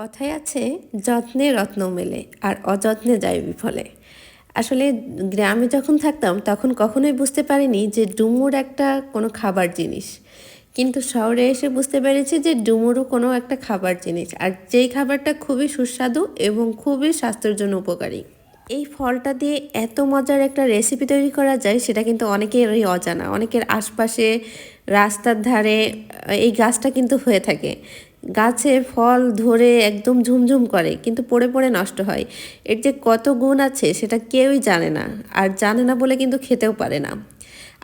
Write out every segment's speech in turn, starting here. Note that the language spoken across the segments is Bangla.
কথায় আছে, যত্নে রত্ন মেলে আর অযত্নে যায় বিফলে। আসলে গ্রামে যখন থাকতাম, তখন কখনোই বুঝতে পারিনি যে ডুমুর একটা কোনো খাবার জিনিস। কিন্তু শহরে এসে বুঝতে পেরেছি যে ডুমুরও কোনো একটা খাবার জিনিস। আর যেই খাবারটা খুবই সুস্বাদু এবং খুবই স্বাস্থ্যের জন্য উপকারী। এই ফলটা দিয়ে এত মজার একটা রেসিপি তৈরি করা যায়, সেটা কিন্তু অনেকেরই অজানা। অনেকের আশপাশে রাস্তার ধারে, এই গাছটা কিন্তু হয়ে থাকে। গাছে ফল ধরে একদম ঝুমঝুম করে, কিন্তু পড়ে পড়ে নষ্ট হয়। এর যে কত গুণ আছে সেটা কেউই জানে না, আর জানে না বলে কিন্তু খেতেও পারে না।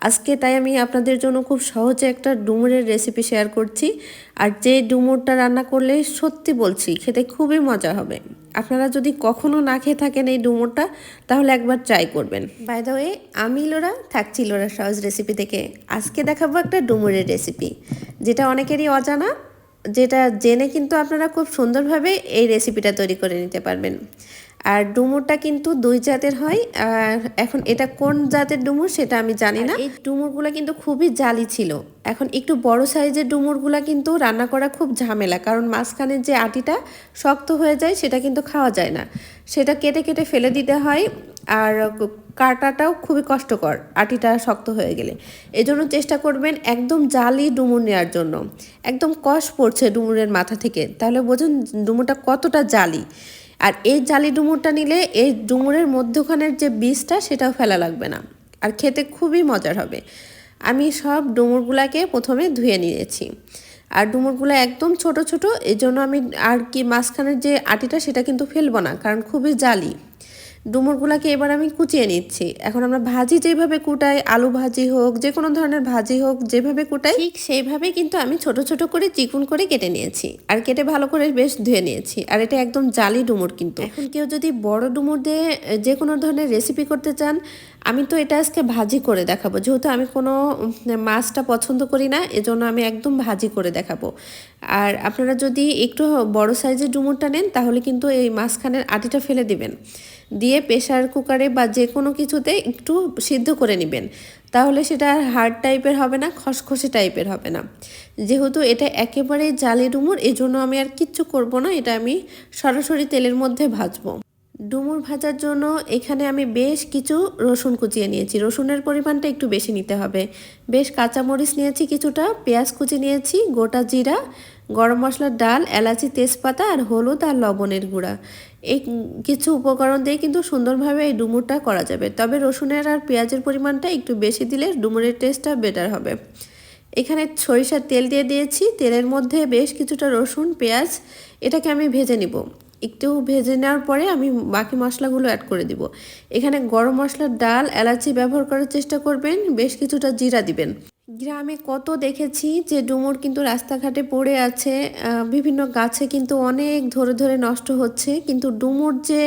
আজকে তাই আমি আপনাদের জন্য খুব সহজে একটা ডুমুরের রেসিপি শেয়ার করছি, আর যে ডুমুরটা রান্না করলে সত্যি বলছি খেতে খুবই মজা হবে। আপনারা যদি কখনো না খেয়ে থাকেন এই ডুমুরটা, তাহলে একবার ট্রাই করবেন। বাই দ্য ওয়ে আমি লোরা থাকছি লোরা সহজ রেসিপি থেকে আজকে দেখাবো একটা ডুমুরের রেসিপি যেটা অনেকেরই অজানা যেটা জেনে কিন্তু আপনারা খুব সুন্দরভাবে এই রেসিপিটা তৈরি করে নিতে পারবেন। আর ডুমুরটা কিন্তু দুই জাতের হয় এখন এটা কোন জাতের ডুমুর সেটা আমি জানি না। এই ডুমুরগুলো কিন্তু খুবই জালি ছিল। এখন একটু বড় সাইজের ডুমুরগুলো কিন্তু রান্না করা খুব ঝামেলা, কারণ মাঝখানের যে আটিটা শক্ত হয়ে যায় সেটা কিন্তু খাওয়া যায় না। সেটা কেটে কেটে ফেলে দিতে হয়, আর কাটাটাও খুবই কষ্টকর আটিটা শক্ত হয়ে গেলে। এজন্য চেষ্টা করবেন একদম জালি ডুমুর নেওয়ার জন্য। একদম কষ পড়ছে ডুমুরের মাথা থেকে, তাহলে বোঝুন ডুমুরটা কতটা জালি। আর এই জালি ডুমুরটা নিলে এই ডুমুরের মধ্যখানের যে বীজটা, সেটাও ফেলা লাগবে না। আর খেতে খুবই মজার হবে। আমি সব ডুমুরগুলাকে প্রথমে ধুয়ে নিয়েছি। আর ডুমুরগুলো একদম ছোট ছোট এই জন্য আমি আর কি মাঝখানের যে আটিটা, সেটা কিন্তু ফেলব না, কারণ খুবই জালি। ডুমুরগুলাকে এবার আমি কুচিয়ে নিচ্ছি। এখন আমরা ভাজি যেভাবে কুটাই আলু ভাজি হোক যে কোনো ধরনের ভাজি হোক যেভাবে কুটাই ঠিক সেইভাবে কিন্তু আমি ছোট ছোট করে চিকুন করে কেটে নিয়েছি। আর কেটে ভালো করে বেশ ধুয়ে নিয়েছি। আর এটা একদম জালি ডুমুর কিন্তু। এখন কেউ যদি বড় ডুমুর দিয়ে যে কোনো ধরনের রেসিপি করতে চান আমি তো এটা আজকে ভাজি করে দেখাবো। যেহেতু আমি কোনো মাছটা পছন্দ করি না এজন্য আমি একদম ভাজি করে দেখাবো। আর আপনারা যদি একটু বড় সাইজের ডুমুরটা নেন তাহলে কিন্তু এই মাঝখানের আটিটা ফেলে দিবেন। দিয়ে প্রেশার কুকারে বা যে কোনো কিছুতে একটু সিদ্ধ করে নেবেন। তাহলে সেটা আর হার্ড টাইপের হবে না, খসখসে টাইপের হবে না। যেহেতু এটা একেবারে জালি ডুমুর এই জন্য আমি আর কিচ্ছু করব না, এটা আমি সরাসরি তেলের মধ্যে ভাজবো। ডুমুর ভাজার জন্য এখানে আমি বেশ কিছু রসুন কুচিয়ে নিয়েছি। রসুনের পরিমাণটা একটু বেশি নিতে হবে। বেশ কাঁচামরিচ নিয়েছি কিছুটা, পেঁয়াজ কুচি নিয়েছি, গোটা জিরা গরম মশলার ডাল, এলাচি, তেজপাতা আর হলুদ আর লবণের গুঁড়া। এই কিছু উপকরণ দিয়ে কিন্তু সুন্দরভাবে এই ডুমুরটা করা যাবে। তবে রসুনের আর পেঁয়াজের পরিমাণটা একটু বেশি দিলে ডুমুরের টেস্টটা বেটার হবে। এখানে সরিষার তেল দিয়ে দিয়েছি। তেলের মধ্যে বেশ কিছুটা রসুন, পেঁয়াজ, এটাকে আমি ভেজে নিব। একটু ভেজে নেওয়ার পরে আমি বাকি মশলাগুলো অ্যাড করে দিব। এখানে গরম মশলার ডাল, এলাচি ব্যবহার করার চেষ্টা করবেন। বেশ কিছুটা জিরা দিবেন। গ্রামে কত দেখেছি যে ডুমুর কিন্তু রাস্তাঘাটে পড়ে আছে বিভিন্ন গাছে কিন্তু অনেক ধরে ধরে নষ্ট হচ্ছে, কিন্তু ডুমুর যে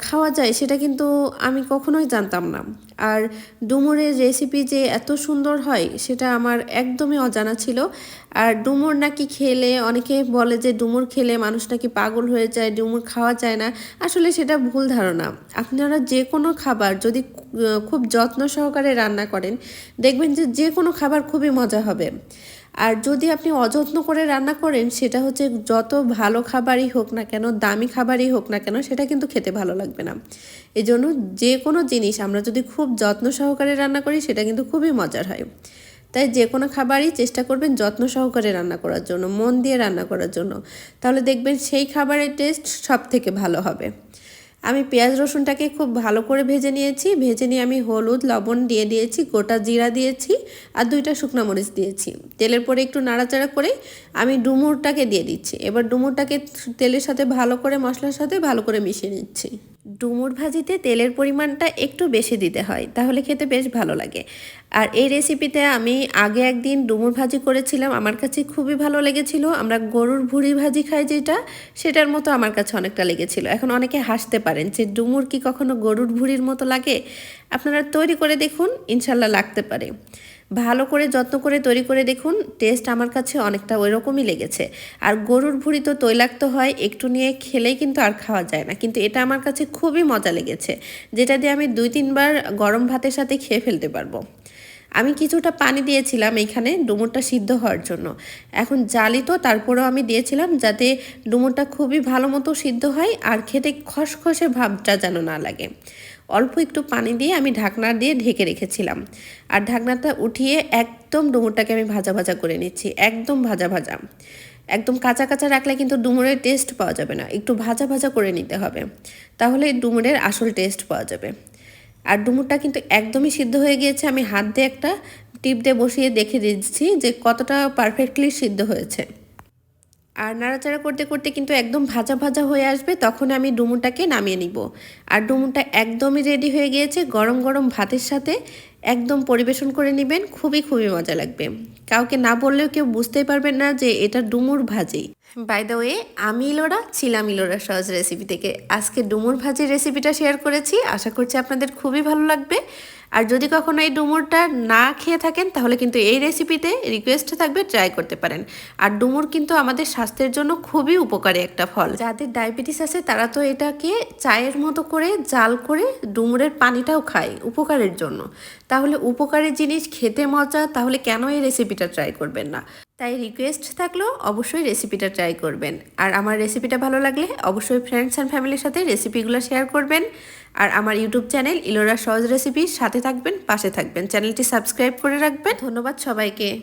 খাওয়া যায় সেটা কিন্তু আমি কখনোই জানতাম না। আর ডুমুরের রেসিপি যে এত সুন্দর হয় সেটা আমার একদমই অজানা ছিল। আর ডুমুর নাকি খেলে, অনেকে বলে যে ডুমুর খেলে মানুষ নাকি পাগল হয়ে যায়, ডুমুর খাওয়া যায় না। আসলে সেটা ভুল ধারণা। আপনারা যে কোনো খাবার যদি খুব যত্ন সহকারে রান্না করেন, দেখবেন যে যে কোনো খাবার খুবই মজা হবে। আর যদি আপনি অযত্ন করে রান্না করেন, সেটা হচ্ছে যত ভালো খাবারই হোক না কেন, দামি খাবারই হোক না কেন, সেটা কিন্তু খেতে ভালো লাগবে না। এই জন্য যে কোনো জিনিস আমরা যদি খুব যত্ন সহকারে রান্না করি, সেটা কিন্তু খুবই মজার হয়। তাই যে কোনো খাবারই চেষ্টা করবেন যত্ন সহকারে রান্না করার জন্য, মন দিয়ে রান্না করার জন্য। তাহলে দেখবেন সেই খাবারের টেস্ট সব থেকে ভালো হবে। আমি পেঁয়াজ রসুনটাকে খুব ভালো করে ভেজে নিয়েছি। ভেজে নিয়ে আমি হলুদ, লবণ দিয়ে দিয়েছি, গোটা জিরা দিয়েছি আর দুইটা শুকনো মরিচ দিয়েছি। তেলের পরে একটু নাড়াচাড়া করে আমি ডুমুরটাকে দিয়ে দিচ্ছি। এবার ডুমুরটাকে তেলের সাথে ভালো করে, মশলার সাথে ভালো করে মিশিয়ে নিচ্ছি। ডুমুর ভাজিতে তেলের পরিমাণটা একটু বেশি দিতে হয়, তাহলে খেতে বেশ ভালো লাগে। আর এই রেসিপিতে আমি আগে একদিন ডুমুর ভাজি করেছিলাম, আমার কাছে খুবই ভালো লেগেছিল। আমরা গরুর ভুড়ি ভাজি খাই যেটা, সেটার মতো আমার কাছে অনেকটা লেগেছিল। এখন অনেকে হাসতে পারেন যে, ডুমুর কি কখনো গরুর ভুড়ির মতো লাগে? আপনারা তৈরি করে দেখুন, ইনশাল্লাহ লাগতে পারে। ভালো করে যত্ন করে তৈরি করে দেখুন টেস্ট আমার কাছে অনেকটা ওই রকমই লেগেছে। আর গরুর ভুড়ি তো তৈলাক্ত হয়, একটু নিয়ে খেলেই কিন্তু আর খাওয়া যায় না। কিন্তু এটা আমার কাছে খুবই মজা লেগেছে, যেটা দিয়ে আমি দুই তিনবার গরম ভাতের সাথে খেয়ে ফেলতে পারব। আমি কিছুটা পানি দিয়েছিলাম এইখানে, ডুমুরটা সিদ্ধ হওয়ার জন্য। এখন জালি তো, তারপরেও আমি দিয়েছিলাম যাতে ডুমুরটা খুবই ভালো মতো সিদ্ধ হয়, আর খেতে খসখসে ভাবটা যেন না লাগে। অল্প একটু পানি দিয়ে আমি ঢাকনা দিয়ে ঢেকে রেখেছিলাম। আর ঢাকনাটা উঠিয়ে একদম ডুমুরটাকে আমি ভাজা ভাজা করে নিচ্ছি, একদম ভাজা ভাজা। একদম কাঁচা কাঁচা রাখলে কিন্তু ডুমুরের টেস্ট পাওয়া যাবে না, একটু ভাজা ভাজা করে নিতে হবে। তাহলে ডুমুরের আসল টেস্ট পাওয়া যাবে। আর ডুমুরটা কিন্তু একদমই সিদ্ধ হয়ে গিয়েছে, আমি হাত দিয়ে একটা টিপ দিয়ে বসিয়ে দেখে দিচ্ছি যে কতটা পারফেক্টলি সিদ্ধ হয়েছে। আর নাড়াচাড়া করতে করতে কিন্তু একদম ভাজা ভাজা হয়ে আসবে, তখন আমি ডুমুরটাকে নামিয়ে নিব। আর ডুমুরটা একদমই রেডি হয়ে গিয়েছে, গরম গরম ভাতের সাথে একদম পরিবেশন করে নেবেন, খুবই খুবই মজা লাগবে। কাউকে না বললেও কেউ বুঝতেই পারবেন না যে এটা ডুমুর ভাজি। বাই দ্য ওয়ে আমি ইলোরা ছিলাম ইলোরা সহজ রেসিপি থেকে। আজকে ডুমুর ভাজির রেসিপিটা শেয়ার করেছি, আশা করছি আপনাদের খুবই ভালো লাগবে। আর যদি কখনো এই ডুমুরটা না খেয়ে থাকেন, তাহলে কিন্তু এই রেসিপিতে রিকোয়েস্ট থাকবে ট্রাই করতে পারেন। আর ডুমুর কিন্তু আমাদের স্বাস্থ্যের জন্য খুবই উপকারী একটা ফল। যাদের ডায়াবেটিস আছে, তারা তো এটাকে চায়ের মতো করে জাল করে ডুমুরের পানিটাও খায় উপকারের জন্য। তাহলে উপকারের জিনিস খেতে মজা, তাহলে কেন এই রেসিপিটা ট্রাই করবেন না? তাই রিকোয়েস্ট থাকল, অবশ্যই রেসিপিটা ট্রাই করবেন। আর আমার রেসিপিটা ভালো লাগলে, অবশ্যই ফ্রেন্ডস অ্যান্ড ফ্যামিলির সাথে রেসিপিগুলো শেয়ার করবেন। আর আমার ইউটিউব চ্যানেল ইলোরা সহজ রেসিপির সাথে থাকবেন, পাশে থাকবেন। চ্যানেলটি সাবস্ক্রাইব করে রাখবেন। ধন্যবাদ সবাইকে।